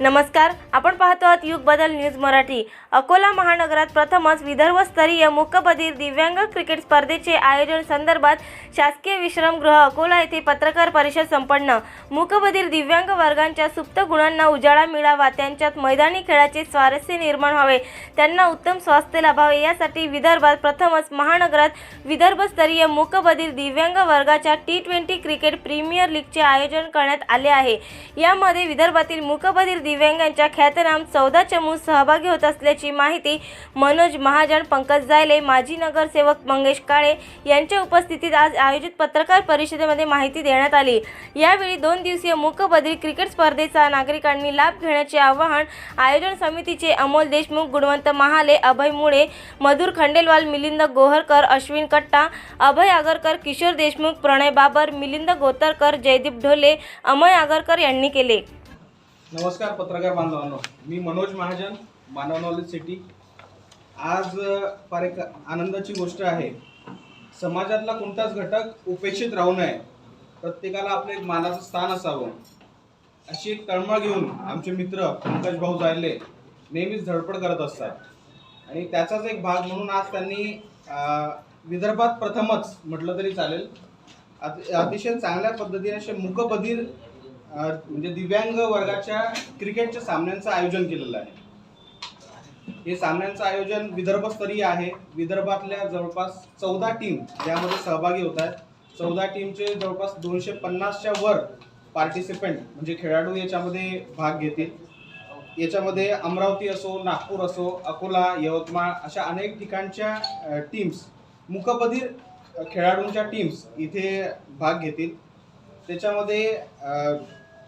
नमस्कार आपण पाहतो आहात युग बदल न्यूज मराठी. अकोला महानगरात प्रथमच विदर्भस्तरीय मुकबधीर दिव्यांग क्रिकेट स्पर्धेचे आयोजन संदर्भात शासकीय विश्रामगृह अकोला येथे पत्रकार परिषद संपन्न. मुकबधीर दिव्यांग वर्गांच्या सुप्त गुणांना उजाळा मिळावा त्यांच्यात मैदानी खेळाचे स्वारस्य निर्माण व्हावे त्यांना उत्तम स्वास्थ्य लाभावे यासाठी विदर्भात प्रथमच महानगरात विदर्भस्तरीय मुकबधीर दिव्यांग वर्गाच्या टी ट्वेंटी क्रिकेट प्रीमियर लीगचे आयोजन करण्यात आले आहे. यामध्ये विदर्भातील मुकबधीर दिव्यांगांच्या ख्यातनाम चौदा चमू सहभागी होत असल्याची माहिती मनोज महाजन पंकज जायले माजी नगरसेवक मंगेश काळे यांच्या उपस्थितीत आज आयोजित पत्रकार परिषदेमध्ये माहिती देण्यात आली. यावेळी दोन दिवसीय मूकबधीर क्रिकेट स्पर्धेचा नागरिकांनी लाभ घेण्याचे आवाहन आयोजन समितीचे अमोल देशमुख गुणवंत महाले अभय मुळे मधुर खंडेलवाल मिलिंद गोहरकर अश्विन कट्टा अभय आगरकर किशोर देशमुख प्रणय बाबर मिलिंद गोतरकर जयदीप ढोले अमय आगरकर यांनी केले. नमस्कार पत्रकार बांधवांनो. मी मनोज महाजन मानव नॉलेज सिटी. आज फार एक आनंदाची गोष्ट आहे. समाजातला कोणताच घटक उपेक्षित राहू नये. प्रत्येकाला आपलं एक मानाचं स्थान असावं. अशी एक तळमळ घेऊन आमचे मित्र पंकज भाऊ जायले नेहमीच धडपड करत असतात. आणि त्याचाच एक भाग म्हणून आज त्यांनी विदर्भात प्रथमच म्हटलं तरी चालेल. अति- अतिशय चांगल्या पद्धतीने असे मुकबधीर म्हणजे दिव्यांग वर्गाच्या क्रिकेटच्या सामन्यांचं आयोजन केलेलं आहे. हे सामन्यांचं आयोजन विदर्भस्तरीय आहे. विदर्भातल्या जवळपास चौदा टीम यामध्ये सहभागी होत आहेत. चौदा टीमचे जवळपास दोनशे पन्नासच्या वर पार्टिसिपेंट म्हणजे खेळाडू याच्यामध्ये भाग घेतील. याच्यामध्ये अमरावती असो नागपूर असो अकोला यवतमाळ अशा अनेक ठिकाणच्या टीम्स मुकबधीर खेळाडूंच्या टीम्स इथे भाग घेतील. त्याच्यामध्ये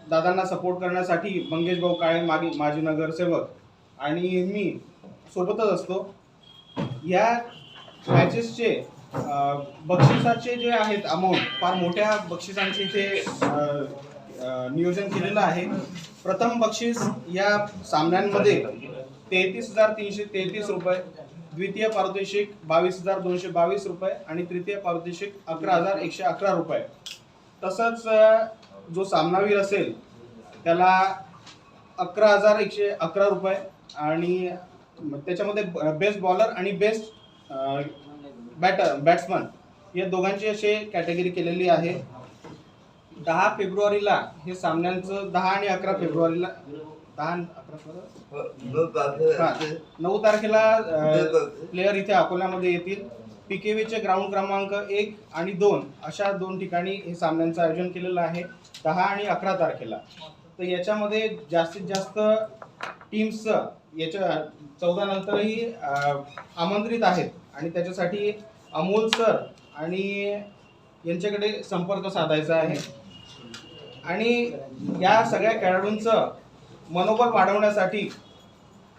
दादांना सपोर्ट करण्यासाठी मंगेश भाऊ काळे मागे माजी नगरसेवक आणि मी सोबतच असतो. या मॅचेसचे बक्षिसाचे जे आहेत अमाऊंट फार मोठ्या बक्षिसांचे ते नियोजन केलेलं आहे. प्रथम बक्षीस या सामन्यांमध्ये तेहतीस हजार तीनशे तेहतीस रुपये द्वितीय पारितोषिक बावीस हजार दोनशे बावीस रुपये आणि तृतीय पारितोषिक अकरा हजार एकशे अकरा रुपये. तसंच जो सामनावीर असेल त्याला अकरा हजार एकशे अकरा रुपये आणि त्याच्यामध्ये बेस्ट बॉलर आणि बेस्ट बॅटर बॅट्समन या दोघांची असे कॅटेगरी केलेली आहे. दहा फेब्रुवारीला हे सामन्यांचं दहा आणि अकरा फेब्रुवारीला दहा अकरा हा, नऊ तारखेला प्लेयर इथे अकोल्यामध्ये येतील. पीकेवीचे ग्राउंड क्रमांक एक आणि दोन अशा दोन ठिकाणी हे सामन्यांचं आयोजन केलेलं आहे. दहा आणि अकरा तारखेला. तर याच्यामध्ये जास्तीत जास्त टीम्स याच्या चौदा नंतरही आमंत्रित आहेत. आणि त्याच्यासाठी अमोल सर आणि यांच्याकडे संपर्क साधायचा आहे. आणि या सगळ्या खेळाडूंचं मनोबल वाढवण्यासाठी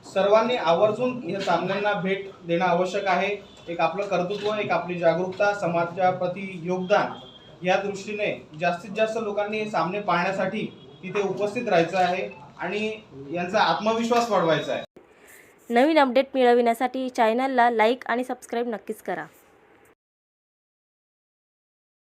सर्वांनी आवर्जून या सामन्यांना भेट देणं आवश्यक आहे. एक आपलं कर्तृत्व एक आपली जागरूकता समाजाप्रती योगदान या दृष्टीने जास्तीत जास्त लोकांनी हे सामने पाहण्यासाठी तिथे उपस्थित राहायचं आहे आणि यांचा आत्मविश्वास वाढवायचा आहे. नवीन अपडेट मिळविण्यासाठी चॅनलला लाईक आणि सबस्क्राईब नक्कीच करा.